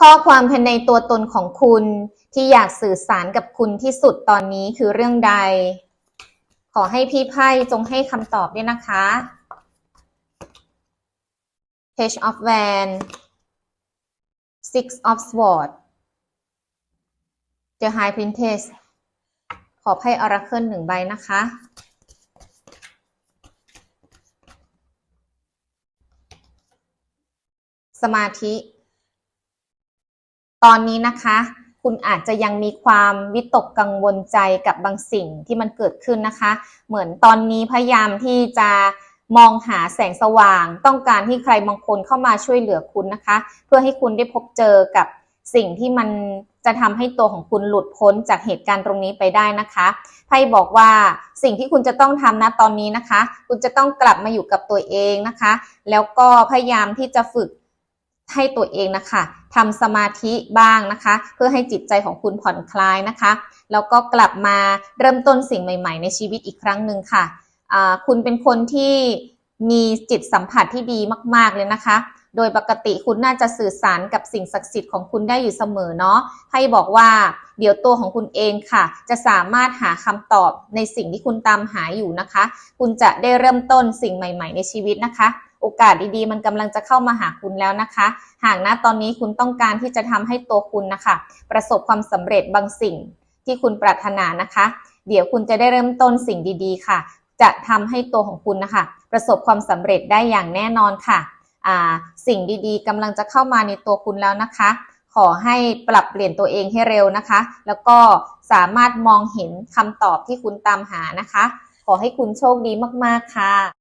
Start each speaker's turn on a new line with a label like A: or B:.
A: ข้อความภายในตัวตนของคุณที่อยากสื่อสารกับคุณที่สุดตอนนี้คือเรื่องใด ขอให้พี่ไพ่จงให้คำตอบด้วยนะคะ Page of Wands Six of Swords The High Princess ขอไพ่ Oracle หนึ่งใบนะคะสมาธิ ตอนนี้นะคะ คุณอาจจะยังมีความวิตกกังวลใจกับบางสิ่งที่มันเกิดขึ้นนะคะ เหมือนตอนนี้พยายามที่จะมองหาแสงสว่าง ต้องการที่ใครบางคนเข้ามาช่วยเหลือคุณนะคะ เพื่อให้คุณได้พบเจอกับสิ่งที่มันจะทำให้ตัวของคุณหลุดพ้นจากเหตุการณ์ตรงนี้ไปได้นะคะไพ่บอกว่าสิ่งที่คุณจะต้องทำนะตอนนี้นะคะ คุณจะต้องกลับมาอยู่กับตัวเองนะคะ แล้วก็พยายามที่จะฝึก ให้ตัวเองนะคะทำสมาธิบ้างนะคะ เพื่อให้จิตใจของคุณผ่อนคลายนะคะ แล้วก็กลับมาเริ่มต้นสิ่งใหม่ ๆ ในชีวิตอีกครั้งหนึ่งค่ะอ่าคุณเป็นคนที่มีจิตสัมผัสที่ดีมาก ๆ เลยนะคะ โดยปกติคุณน่าจะสื่อสารกับสิ่งศักดิ์สิทธิ์ของคุณได้อยู่เสมอเนาะ ให้บอกว่าเดี๋ยวตัวของคุณเองค่ะ จะสามารถหาคำตอบในสิ่งที่คุณตามหาอยู่นะคะ คุณจะได้เริ่มต้นสิ่งใหม่ ๆ ในชีวิตนะคะ โอกาสดีๆ มันกำลังจะเข้ามาหาคุณแล้วนะคะ หากณตอนนี้คุณต้องการที่จะทำให้ตัวคุณนะคะ ประสบความสำเร็จบางสิ่งที่คุณปรารถนานะคะ เดี๋ยวคุณจะได้เริ่มต้นสิ่งดีๆ ค่ะ จะทำให้ตัวของคุณนะคะ ประสบความสำเร็จได้อย่างแน่นอนค่ะสิ่งดีๆกำลังจะเข้ามาในตัวคุณแล้วนะคะ ขอให้ปรับเปลี่ยนตัวเองให้เร็วนะคะ แล้วก็สามารถมองเห็นคำตอบที่คุณตามหานะคะ ขอให้คุณโชคดีมากๆค่ะ